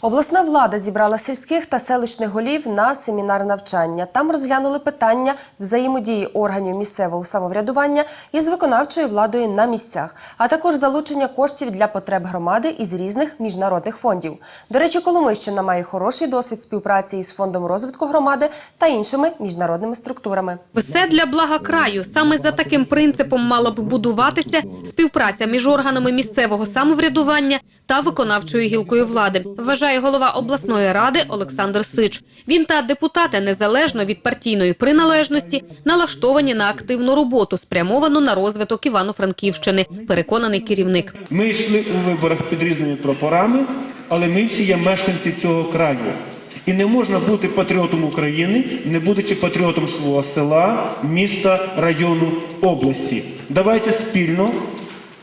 Обласна влада зібрала сільських та селищних голів на семінар навчання. Там розглянули питання взаємодії органів місцевого самоврядування із виконавчою владою на місцях, а також залучення коштів для потреб громади із різних міжнародних фондів. До речі, Коломийщина має хороший досвід співпраці із фондом розвитку громади та іншими міжнародними структурами. Все для блага краю. Саме за таким принципом мала б будуватися співпраця між органами місцевого самоврядування та виконавчою гілкою влади, вважає голова обласної ради Олександр Сич. Він та депутати незалежно від партійної приналежності налаштовані на активну роботу, спрямовану на розвиток Івано-Франківщини. Переконаний керівник. Ми йшли у виборах під різними прапорами, але ми всі є мешканці цього краю. І не можна бути патріотом України, не будучи патріотом свого села, міста, району, області. Давайте спільно,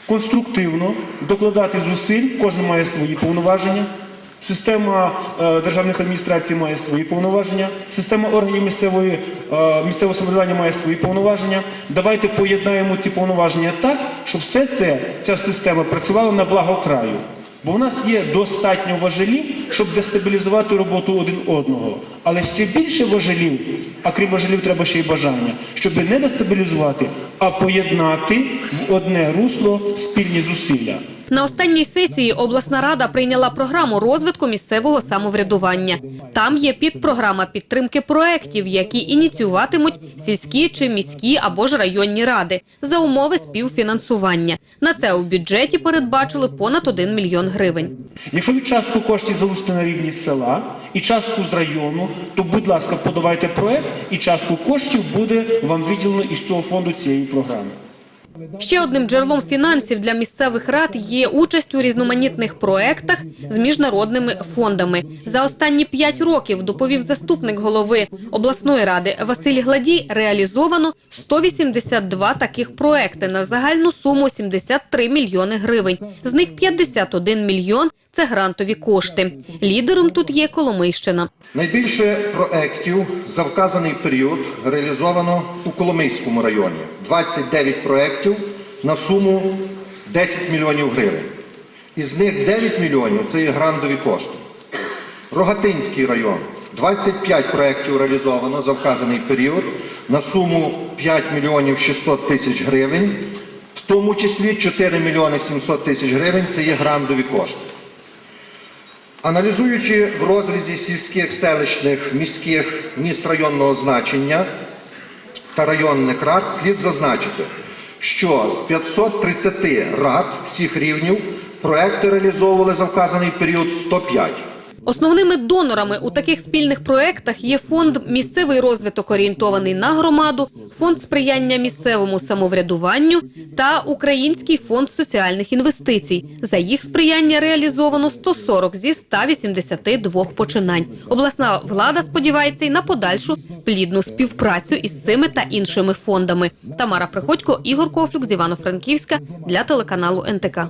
конструктивно докладати зусиль, кожен має свої повноваження. Система е, державних адміністрацій має свої повноваження, система органів місцевої, е, місцевого самоврядування має свої повноваження. Давайте поєднаємо ці повноваження так, щоб все це, ця система працювала на благо краю. Бо в нас є достатньо важелів, щоб дестабілізувати роботу один одного. Але ще більше важелів, а крім важелів, треба ще й бажання, щоб не дестабілізувати, а поєднати в одне русло спільні зусилля. На останній сесії обласна рада прийняла програму розвитку місцевого самоврядування. Там є підпрограма підтримки проєктів, які ініціюватимуть сільські чи міські або ж районні ради за умови співфінансування. На це у бюджеті передбачили понад 1 мільйон гривень. Якщо ви частку коштів залучите на рівні села і частку з району, то, будь ласка, подавайте проект, і частку коштів буде вам виділено із цього фонду цієї програми. Ще одним джерелом фінансів для місцевих рад є участь у різноманітних проектах з міжнародними фондами. За останні п'ять років, доповів заступник голови обласної ради Василь Гладій, реалізовано 182 таких проекти на загальну суму 73 мільйони гривень. З них 51 мільйон – це грантові кошти. Лідером тут є Коломийщина. Найбільше проєктів за вказаний період реалізовано у Коломийському районі. 29 проєктів на суму 10 мільйонів гривень. Із них 9 мільйонів – це є грантові кошти. Рогатинський район. 25 проєктів реалізовано за вказаний період на суму 5 мільйонів 600 тисяч гривень, в тому числі 4 мільйони 700 тисяч гривень – це є грантові кошти. Аналізуючи в розрізі сільських, селищних, міських, міст районного значення та районних рад, слід зазначити, що з 530 рад всіх рівнів проекти реалізовували за вказаний період 105. Основними донорами у таких спільних проєктах є фонд «Місцевий розвиток орієнтований на громаду», фонд сприяння місцевому самоврядуванню та Український фонд соціальних інвестицій. За їх сприяння реалізовано 140 зі 182 починань. Обласна влада сподівається й на подальшу плідну співпрацю із цими та іншими фондами. Тамара Приходько, Ігор Кофлюк з Івано-Франківська для телеканалу НТК.